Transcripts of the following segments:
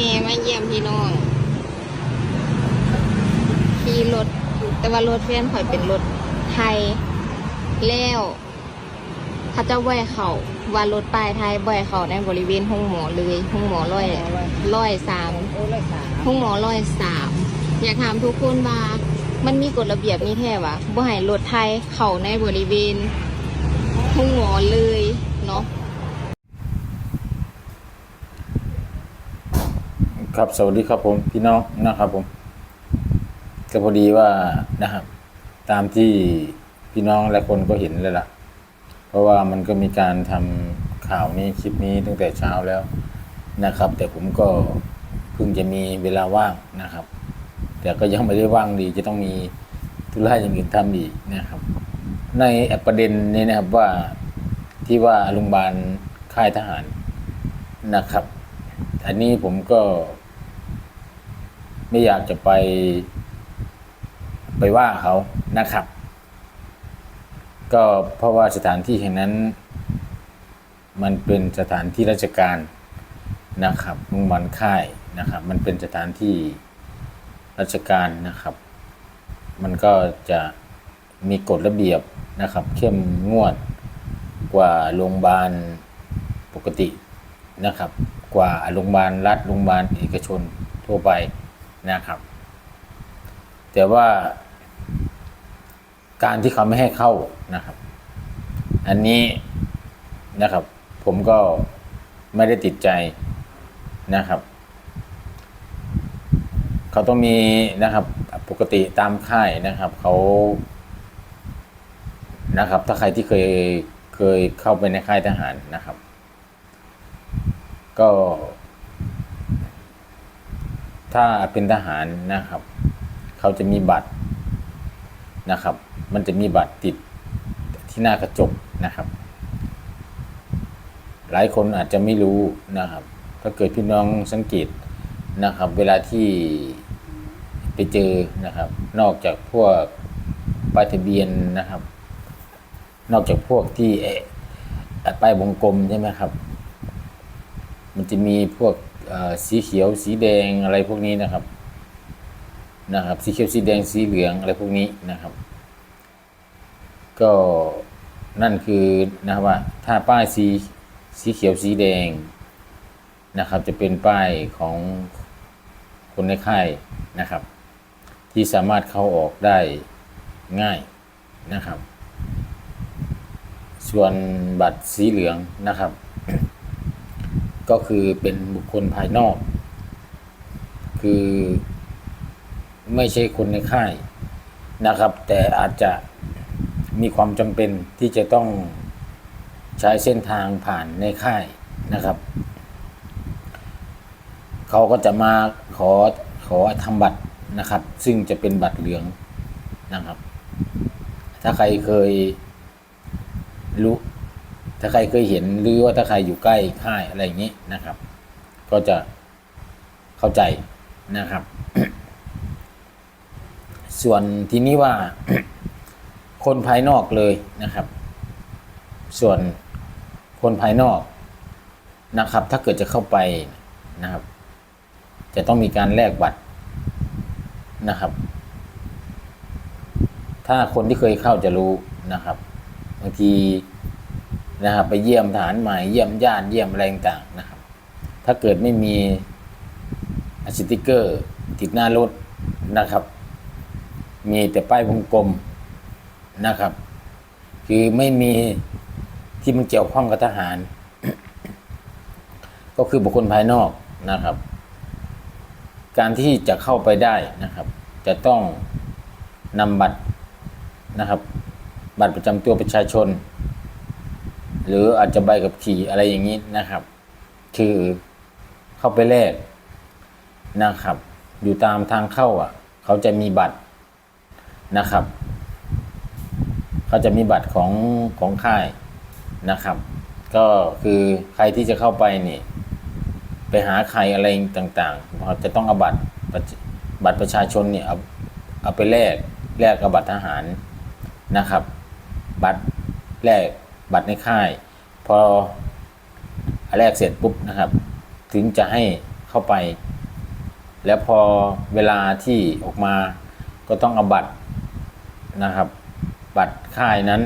เมย์มาเยี่ยมพี่น้องขี่รถ แต่ว่ารถแฟนข่อยเป็นรถไทยแล้วเขาเจะไหวเขาว่ารถป้ายไทยบ่อยเขาในบริเวณห้องหมอเลยห้องหมอร้อยร้อยสามโอ้เลยสามห้องหมอร้อยสามอยากถามทุกคนว่ามันมีกฎระเบียบนี่แท้วะบ่ให้รถไทยเข้าในบริเวณห้องหมอเลยเนาะ ครับสวัสดีครับผมพี่น้องนะครับผมก็พอดีว่านะครับ ตามที่พี่น้องและคนก็เห็นแล้วล่ะ เพราะว่ามันก็มีการทำข่าวนี้คลิปนี้ตั้งแต่เช้าแล้วนะครับ แต่ผมก็เพิ่งจะมีเวลาว่างนะครับ แต่ก็ยังไม่ได้ว่างดี จะต้องมีธุระอย่างอื่นทำอีกนะครับ ในประเด็นนี้นะครับว่าที่ว่าโรงพยาบาลค่ายทหารนะครับ อันนี้ผมก็ ไม่อยากจะไป ไปว่าเขานะครับ ก็เพราะว่าสถานที่แห่งนั้น มันเป็นสถานที่ราชการนะครับโรงพยาบาลค่ายนะครับ มันเป็นสถานที่ราชการนะครับ มันก็จะมีกฎระเบียบนะครับ เข้มงวดกว่าโรงพยาบาลปกตินะครับ กว่าโรงพยาบาลรัฐโรงพยาบาลเอกชนทั่วไป นะครับ แต่ว่า การที่เขาไม่ให้เข้านะครับ อันนี้นะครับ ผมก็ไม่ได้ติดใจนะครับ เขาต้องมีนะครับปกติตามค่ายนะครับเขานะครับ ถ้าใครที่เคยเคยเข้าไปในค่ายทหารนะครับ ก็ ถ้าเป็นทหารนะครับ เขาจะมีบัตรนะครับ มันจะมีบัตรติดที่หน้ากระจกนะครับ หลายคนอาจจะไม่รู้นะครับ ถ้าเกิดพี่น้องสังเกตนะครับ เวลาที่ไปเจอนะครับ นอกจากพวกป้ายทะเบียนนะครับ นอกจากพวกที่เอ่อป้ายวงกลมใช่ไหมครับ มันจะมีพวก สีเขียวสีแดงอะไรพวกนี้นะครับนะครับ สีเขียวสีแดงสีเหลืองอะไรพวกนี้นะครับ ก็นั่นคือนะครับว่าถ้าป้ายสีสีเขียวสีแดงนะครับ จะเป็นป้ายของคนในค่ายนะครับ ที่สามารถเข้าออกได้ง่ายนะครับ ส่วนบัตรสีเหลืองนะครับ ก็คือเป็นบุคคลภายนอก คือไม่ใช่คนในค่ายนะครับ แต่อาจจะมีความจำเป็นที่จะต้องใช้เส้นทางผ่านในค่ายนะครับ เขาก็จะมาขอขอทำบัตรนะครับ ซึ่งจะเป็นบัตรเหลืองนะครับ ถ้าใครเคยรู้ ถ้าใครเคยเห็นหรือว่าถ้าใครอยู่ใกล้ค่ายอะไรอย่างนี้นะครับ ก็จะเข้าใจนะครับ ส่วนทีนี้ว่าคนภายนอกเลยนะครับ ส่วนคนภายนอกนะครับ ถ้าเกิดจะเข้าไปนะครับ จะต้องมีการแลกบัตรนะครับ ถ้าคนที่เคยเข้าจะรู้นะครับบางที นะครับไปเยี่ยมฐานใหม่เยี่ยมญาติเยี่ยมอะไรต่างนะครับ ถ้าเกิดไม่มีสติกเกอร์ติดหน้ารถนะครับ มีแต่ป้ายวงกลมนะครับ คือไม่มีที่มันเกี่ยวข้องกับทหาร ก็คือบุคคลภายนอกนะครับ การที่จะเข้าไปได้นะครับ จะต้องนำบัตรนะครับ บัตรประจำตัวประชาชน หรืออาจจะใบกับขี่อะไรอย่างนี้นะครับ คือเข้าไปแลกนะครับ อยู่ตามทางเข้าอะ เขาจะมีบัตรนะครับ เขาจะมีบัตรของของค่ายนะครับ ก็คือใครที่จะเข้าไปนี่ไปหาใครอะไรต่างๆเขาจะต้องเอาบัตรบัตรประชาชนเนี่ยเอาเอาไปแลกแลกกับบัตรทหารนะครับ บัตรแลก บัตรในค่าย พอแลกเสร็จปุ๊บนะครับ ถึงจะให้เข้าไป แล้วพอเวลาที่ออกมาก็ต้องเอาบัตรนะครับ บัตรค่ายนั้น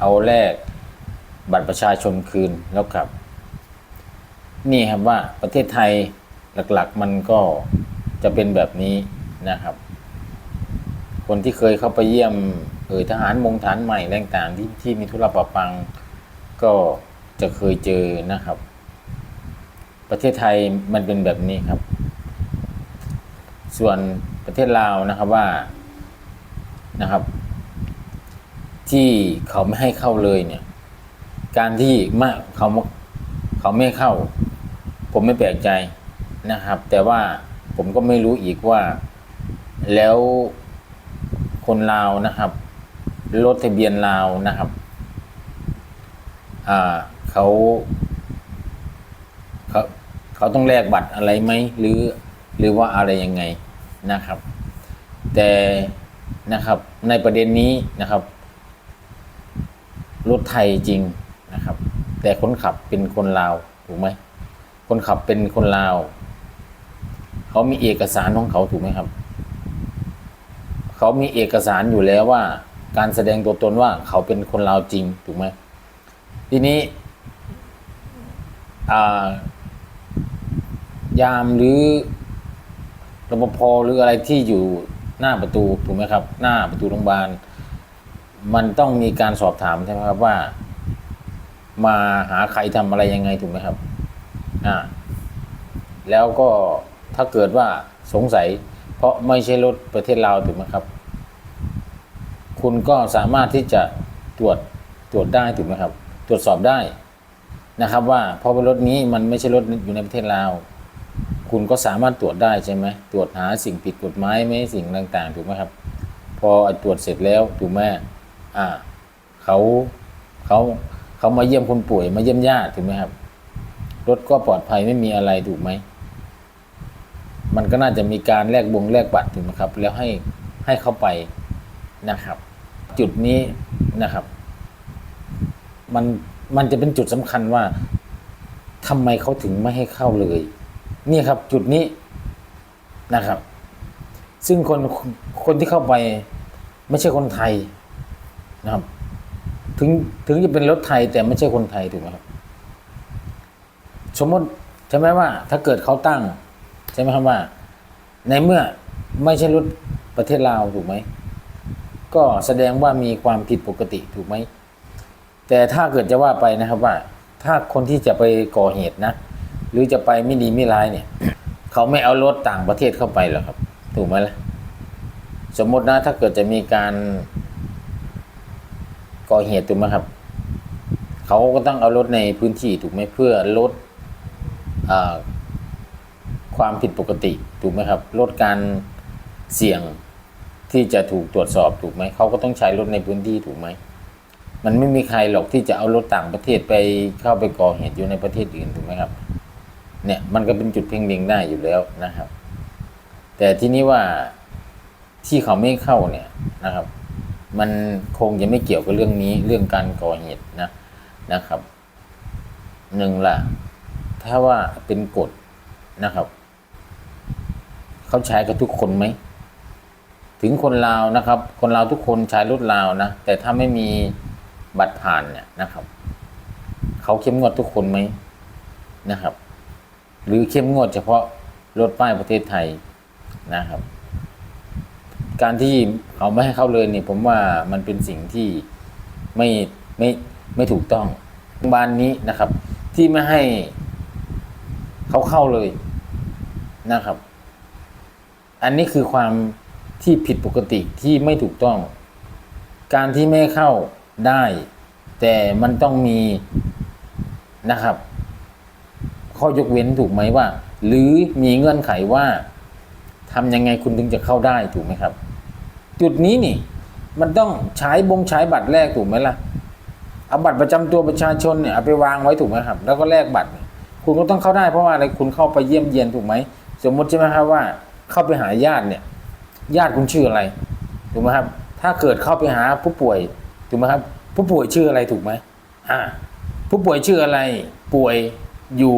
เอาแลกบัตรประชาชนคืนแล้วกลับ นี่ครับว่าประเทศไทยหลักๆ มันก็จะเป็นแบบนี้นะครับ คนที่เคยเข้าไปเยี่ยมเออทหารมงฐานใหม่แรงต่างที่ที่มีธุระปะปัง ก็จะเคยเจอนะครับ ประเทศไทยมันเป็นแบบนี้ครับ ส่วนประเทศลาวนะครับว่านะครับ ที่เขาไม่ให้เข้าเลยเนี่ย การที่มาเขาเขาไม่เข้า ผมไม่แปลกใจนะครับ แต่ว่าผมก็ไม่รู้อีกว่า แล้วคนลาวนะครับรถทะเบียนลาวนะครับ เขาเขาเขาต้องแลกบัตรอะไรไหมหรือหรือว่าอะไรยังไงนะครับ แต่นะครับในประเด็นนี้นะครับ รถไทยจริงนะครับ แต่คนขับเป็นคนลาวถูกไหมคนขับเป็นคนลาว เขามีเอกสารของเขาถูกไหมครับ เขามีเอกสารอยู่แล้วว่า การแสดงตัวตนว่าเขาเป็นคนลาวจริงถูกไหม ทีนี้ยามหรือรปภหรืออะไรที่อยู่หน้าประตูถูกไหมครับ หน้าประตูโรงพยาบาล มันต้องมีการสอบถามใช่ไหมครับว่า มาหาใครทำอะไรยังไงถูกไหมครับอ่าแล้วก็ถ้าเกิดว่าสงสัย เพราะไม่ใช่รถประเทศลาวถูกไหมครับ คุณก็สามารถที่จะตรวจตรวจได้ถูกไหมครับ ตรวจสอบได้นะครับ ว่าเพราะว่ารถนี้มันไม่ใช่รถอยู่ในประเทศลาว คุณก็สามารถตรวจได้ใช่ไหมตรวจหาสิ่งผิดกฎหมายไหมสิ่งต่างๆ ถูกไหมครับ พอตรวจเสร็จแล้วถูกไหมอ่าเขาเขาเขามาเยี่ยมคนป่วยมาเยี่ยมญาติถูกไหมครับ รถก็ปลอดภัยไม่มีอะไรถูกไหมมันก็น่าจะมีการแลกบงแลกบัตรถูกไหมครับ แล้วให้ให้เข้าไปนะครับ จุดนี้นะครับ มันมันจะเป็นจุดสำคัญว่าทำไมเขาถึงไม่ให้เข้าเลย นี่ครับจุดนี้นะครับ ซึ่งคนคนที่เข้าไปไม่ใช่คนไทยนะครับ ถึงถึงจะเป็นรถไทยแต่ไม่ใช่คนไทยถูกไหมครับ สมมติใช่ไหมว่า ถ้าเกิดเขาตั้ง ใช่ไหมครับว่า ในเมื่อไม่ใช่รถประเทศลาวถูกไหมก็แสดงว่ามีความผิดปกติถูกไหม แต่ถ้าเกิดจะว่าไปนะครับว่า ถ้าคนที่จะไปก่อเหตุนะ หรือจะไปไม่ดีไม่ร้ายเนี่ย เขาไม่เอารถต่างประเทศเข้าไปหรอกครับ ถูกไหมล่ะสมมตินะถ้าเกิดจะมีการก่อเหตุถูกไหมครับ เขาก็ต้องเอารถในพื้นที่ถูกไหมเพื่อลดอความผิดปกติถูกไหมครับ ลดการเสี่ยงที่จะถูกตรวจสอบถูกไหมเขาก็ต้องใช้รถในพื้นที่ถูกไหม มันไม่มีใครหรอกที่จะเอารถต่างประเทศไปเข้าไปก่อเหตุอยู่ในประเทศอื่นถูกไหมครับ เนี่ยมันก็เป็นจุดเพ่งเล็งได้อยู่แล้วนะครับ แต่ที่นี้ว่าที่เขาไม่เข้าเนี่ยนะครับ มันคงจะไม่เกี่ยวกับเรื่องนี้เรื่องการก่อเหตุนะนะครับหนึ่งละถ้าว่าเป็นกฎนะครับเขาใช้กับทุกคนไหมถึงคนลาวนะครับ คนลาวทุกคนใช้รถลาวนะแต่ถ้าไม่มี บัตรผ่านเนี่ยนะครับ เขาเข้มงวดทุกคนไหมนะครับ หรือเข้มงวดเฉพาะรถป้ายประเทศไทยนะครับ การที่เขาไม่ให้เข้าเลยเนี่ยผมว่ามันเป็นสิ่งที่ไม่ไม่ไม่ถูกต้องโรงพยาบาลนี้นะครับ ที่ไม่ให้เขาเข้าเลยนะครับ อันนี้คือความที่ผิดปกติที่ไม่ถูกต้อง การที่ไม่เข้า ได้ แต่มันต้องมีนะครับ ข้อยกเว้นถูกไหมว่า หรือมีเงื่อนไขว่าทำยังไงคุณถึงจะเข้าได้ถูกไหมครับ จุดนี้นี่ มันต้องใช้บงใช้บัตรแรกถูกไหมล่ะเอาบัตรประจำตัวประชาชนเนี่ยเอาไปวางไว้ถูกไหมครับ แล้วก็แลกบัตร คุณก็ต้องเข้าได้เพราะว่าอะไรคุณเข้าไปเยี่ยมเยียนถูกไหมสมมติใช่ไหมครับว่า เข้าไปหาญาติเนี่ย ญาติคุณชื่ออะไรถูกไหมครับ ถ้าเกิดเข้าไปหาผู้ป่วย ถูกไหมครับ ผู้ป่วยชื่ออะไรถูกไหมอ่าผู้ป่วยชื่ออะไรป่วยอยู่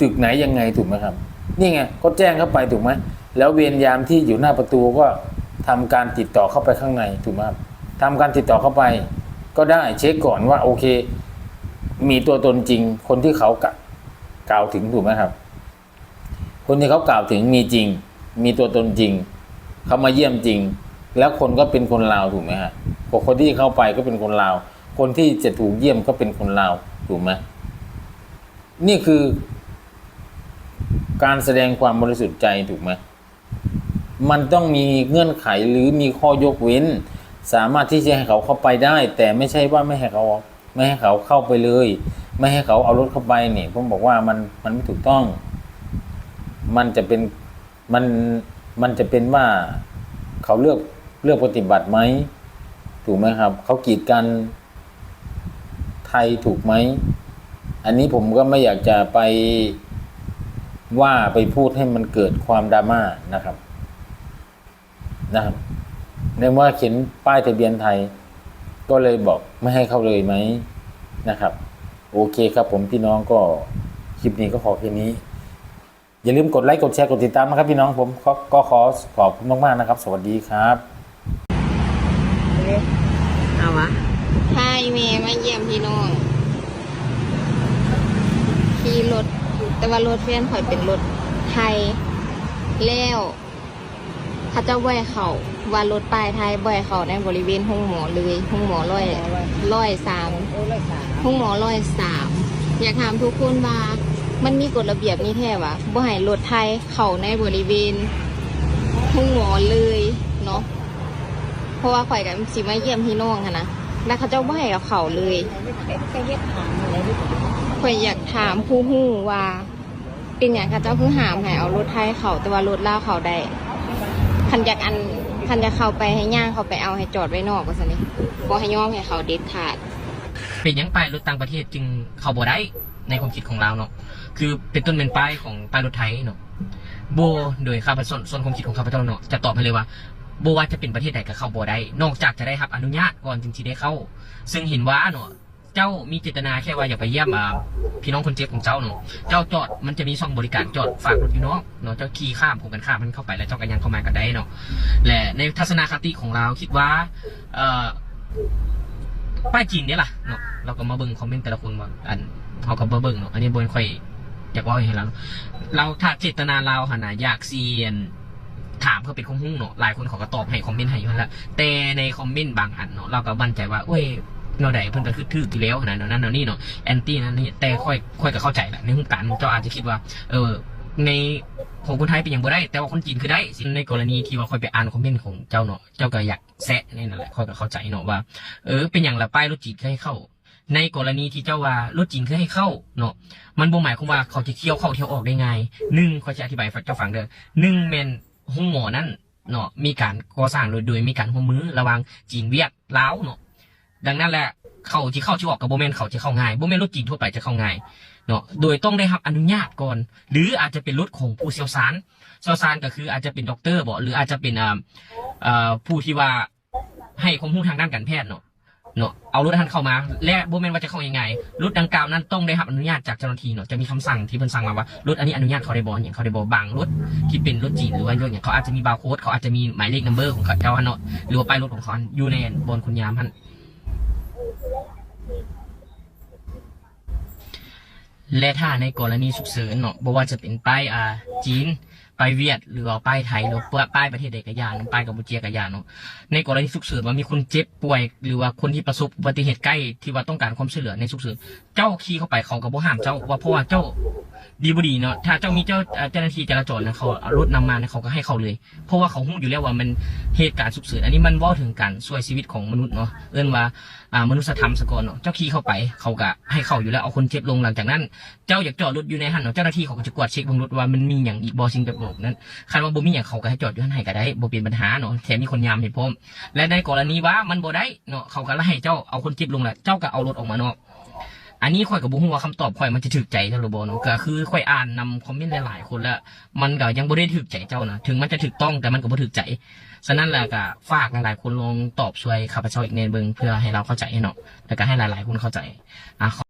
ตึกไหนยังไงถูกไหมครับ นี่ไงก็แจ้งเข้าไปถูกไหมแล้วเวรยามที่อยู่หน้าประตูก็ทำการติดต่อเข้าไปข้างในถูกไหมครับทำการติดต่อเข้าไป ก็ได้เช็คก่อนว่าโอเค มีตัวตนจริง คนที่เขากะกล่าวถึงถูกไหมครับ คนที่เขากล่าวถึงมีจริง มีตัวตนจริง เขามาเยี่ยมจริง แล้วคนก็เป็นคนลาวถูกไหมฮะ คนที่เข้าไปก็เป็นคนลาว คนที่จะถูกเยี่ยมก็เป็นคนลาวถูกไหมนี่คือ การแสดงความบริสุทธิ์ใจถูกไหมมันต้องมีเงื่อนไขหรือมีข้อยกเว้น สามารถที่จะให้เขาเข้าไปได้ แต่ไม่ใช่ว่าไม่ให้เขาไม่ให้เขาเข้าไปเลย ไม่ให้เขาเอารถเข้าไปเนี่ยผมบอกว่ามันมันไม่ถูกต้อง มันจะเป็นมันมันจะเป็นว่าเขาเลือกเลือกปฏิบัติไหม ถูกไหมครับเขากีดกันไทยถูกไหม อันนี้ผมก็ไม่อยากจะไปว่าไปพูดให้มันเกิดความดราม่านะครับนะครับในเมื่อเขียนป้ายทะเบียนไทย ก็เลยบอกไม่ให้เข้าเลยไหมนะครับ โอเคครับผมพี่น้องก็คลิปนี้ก็ขอแค่นี้ อย่าลืมกดไลค์กดแชร์กดติดตามนะครับพี่น้องผมก็ก็ขอขอบคุณมากๆนะครับ สวัสดีครับ เอาวะพายเมย์มาเยี่ยมพี่น้อง ขี่รถ แต่ว่ารถแฟนข่อยเป็นรถไทยแล้วเขาเจะไหวเขาว่ารถป้ายไทยบ่อยเขาในบริเวณห้องหมอเลยห้องหมอร้อยร้อยสามโอ้ยสามห้องหมอร้อยสามอยากถามทุกคนว่ามันมีกฎระเบียบนี่แท้วะบ่ให้รถไทยเข้าในบริเวณห้องหมอเลยเนาะ เพราะว่าข่อยกับสิมาเยี่ยมพี่น้องค่ะนะแล้วเขาเจ้าบ่ให้เราเข้าเลยไข่อยอยากถามผู้ฮู้ว่า เป็นอย่างข้าเจ้าเพิ่งหามให้เอารถไทยเข้าแต่ว่ารถล่าเข้าได้คันอยากอันคันจะเข้าไปให้ย่างเขาไปเอาให้จอดไว้นอกก็สินี่บ่ให้ยอมให้เขาเด็ดขาด เป็นยังป้ายรถต่างประเทศจึงเขาบ่ได้ในความคิดของเราเนาะคือเป็นต้นเป็นป้ายของป้ายรถไทยเนาะโบโดยข้าพเจ้าส่วนความคิดของข้าพเจ้าเนาะจะตอบให้เลยว่า บว่าจะเป็นประเทศใดก็เข้าบ่ได้ นอกจากจะได้รับอนุญาตก่อนจึงจะได้เข้า ซึ่งเห็นว่าเนาะเจ้ามีเจตนาแค่ว่าอยากไปเยี่ยมอ่าพี่น้องคนเจ็บของเจ้าเนาะเจ้าจอดมันจะมีช่องบริการจอดฝากรถพี่น้องเนาะเจ้าขี่ข้ามผมกันข้ามมันเข้าไปแล้วเจ้าก็ยังเข้ามาก็ได้เนาะและในทัศนคติของเราคิดว่าเอ่อป้ายจีนเนี่ยล่ะเนาะเราก็มาเบิ่งคอมเมนต์แต่ละคนว่าอันเขาก็มาเบิ่งเนาะอันนี้บนค่อยอยากว่าให้เราเนาะเราถ้าเจตนาเราหนนะอยากเซียน ถามเพื่อเป็นข้อมูลเนาะหลายคนเขาก็ตอบให้คอมเมนต์ให้อยู่แหละแต่ในคอมเมนต์บางอันเนาะเราก็บั่นใจว่าเอ้ยเนาะใดเพิ่นก็คือถือกี่แล้วขนาดนั้นเนาะนี่เนาะแอนตี้นั่นนี่แต่ค่อยค่อยก็เข้าใจแหละในมุมการเจ้าอาจจะคิดว่า เออในของคนไทยเป็นอย่างบ่ได้ แต่ว่าคนจีนคือได้ในกรณีที่ว่าค่อยไปอ่านคอมเมนต์ของเจ้าเนาะเจ้าก็อยากแซะนี่นั่นแหละค่อยก็เข้าใจเนาะว่า เออ เป็นอย่างละป้ายรถจีนคือให้เข้า ในกรณีที่เจ้าว่ารถจีนคือให้เข้าเนาะมันบ่หมายความว่าเขาจะเที่ยวเข้าเที่ยวออกได้ไงหนึ่งเขาจะอธิบายเจ้าฟังเด้อหนึ่งแมน ห้องหมอนั่นเนาะมีการก่อสร้างโดยโดยมีการร่วมมือระหว่างจีนเวียดลาวเนาะดังนั้นแหละเขาที่เข้าที่ออกกับโบแมนเขาจะเข้าง่ายโบแมนรถจีนทั่วไปจะเข้าง่ายเนาะโดยต้องได้รับอนุญาตก่อน หรืออาจจะเป็นรถของผู้เชี่ยวชาญเชี่ยวชาญก็คืออาจจะเป็นด็อกเตอร์บ่หรืออาจจะเป็นอ่าอ่าผู้ที่ว่าให้ความรู้ทางด้านการแพทย์เนาะ เนาะเอารถท่านเข้ามา และโบแมนว่าจะเข้ายังไงรถดังกล่าวนั้นต้องได้รับอนุญาตจากเจ้าหน้าที่เนาะจะมีคำสั่งที่เพิ่นสั่งมาว่ารถอันนี้อนุญาตเขาได้บออย่างเขาได้บางรถที่เป็นรถจีนหรือว่ารถอย่างเขาอาจจะมีบาร์โค้ดเขาอาจจะมีหมายเลขนัมเบอร์ของเขาเจ้าเนาะหรือว่าป้ายรถของเขาอยู่ในบนคุณยามท่านและถ้าในกรณีฉุกเฉินเนาะบ่ว่าจะเป็นป้ายอ่าจีน ป้ายเวียดหรือว่าป้ายไทยหรือว่าป้ายประเทศใดก็ยานป้ายกัมพูเชียก็ยานเนาะในกรณีฉุกเฉินว่ามีคนเจ็บป่วย หรือว่าคนที่ประสบอุบัติเหตุใกล้ที่ว่าต้องการความช่วยเหลือในฉุกเฉินเจ้าขี่เข้าไปเขาก็บ่ห้ามเจ้าว่าเพราะว่าเจ้าดีบ่ดีเนาะถ้าเจ้ามีเจ้าเอ่อเจ้าหน้าที่จราจรนะเขาเอารถนำมาเนี่ยเขาก็ให้เขาเลย เพราะว่าเขารู้อยู่แล้วว่ามัน เหตุการณ์ฉุกเฉินอันนี้มันว่าถึงการช่วยชีวิตของมนุษย์เนาะเอิ้นว่าอ่ามนุษยธรรมสกอนเนาะเจ้าขี่เข้าไปเขาก็ให้เขาอยู่แล้วเอาคนเจ็บลงหลังจากนั้น เจ้าอยากจอดรถอยู่ในหันเนาะเจ้าหน้าที่เขาก็จะกวดเช็คบางรถว่ามันมีอย่างอีกบอสิ่งแบบนั้นคันว่าบ่มีอย่างเขาก็ให้จอดอยู่หันให้ก็ได้บ่เป็นปัญหาเนาะแถมมีคนยามให้พร้อมและในกรณีว่ามันบ่ได้เนาะเขาก็ให้เจ้าเอาคนเจ็บลงแหละเจ้าก็เอารถออกมานอก อันนี้ข่อยกับบุ้งว่าคำตอบข่อยมันจะถึกใจเจ้าหรือบ่เนาะก็คือข่อยอ่านนำคอมเมนต์หลายๆคนแล้ว มันก็ยังบ่ได้ถึกใจเจ้านะถึงมันจะถึกต้องแต่มันก็บ่ถึกใจฉะนั้นแหละก็ฝากหลายๆคนลองตอบช่วยข้าพเจ้าอีกในเบิงเพื่อให้เราเข้าใจเนาะแล้วก็ให้หลายๆคนเข้าใจอะ